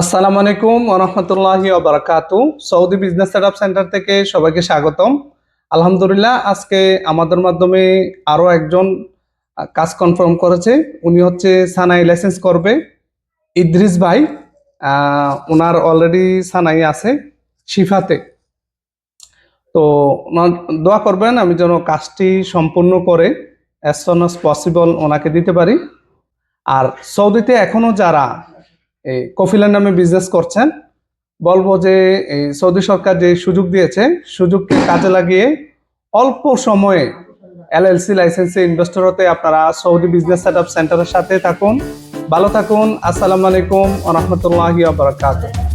আসসালামু আলাইকুম ওরহমতুল্লাহি বারাকাতু। সৌদি বিজনেস সেটআপ সেন্টার থেকে সবাইকে স্বাগতম। আলহামদুলিল্লাহ, আজকে আমাদের মাধ্যমে আরও একজন কাজ কনফার্ম করেছে। উনি হচ্ছে সানাই লাইসেন্স করবে। ইদ্রিস ভাই ওনার অলরেডি সানাই আছে শিফাতে। তো দোয়া করবেন আমি যেন কাজটি সম্পূর্ণ করে অ্যাজ সন অ্যাজ পসিবল ওনাকে দিতে পারি। আর সৌদিতে এখনও যারা এই কফিলার নামে বিজনেস করছেন। বলব যে এই সৌদি সরকার যে সুযোগ দিয়েছে, সুযোগকে কাজে লাগিয়ে অল্প সময়ে এলএলসি লাইসেন্সে ইনভেস্টর হতে আপনারা সৌদি বিজনেস সেট সেন্টারের সাথে থাকুন। ভালো থাকুন, আসসালামু আলাইকুম রহমতুল্লাহ বারাকাতুহ।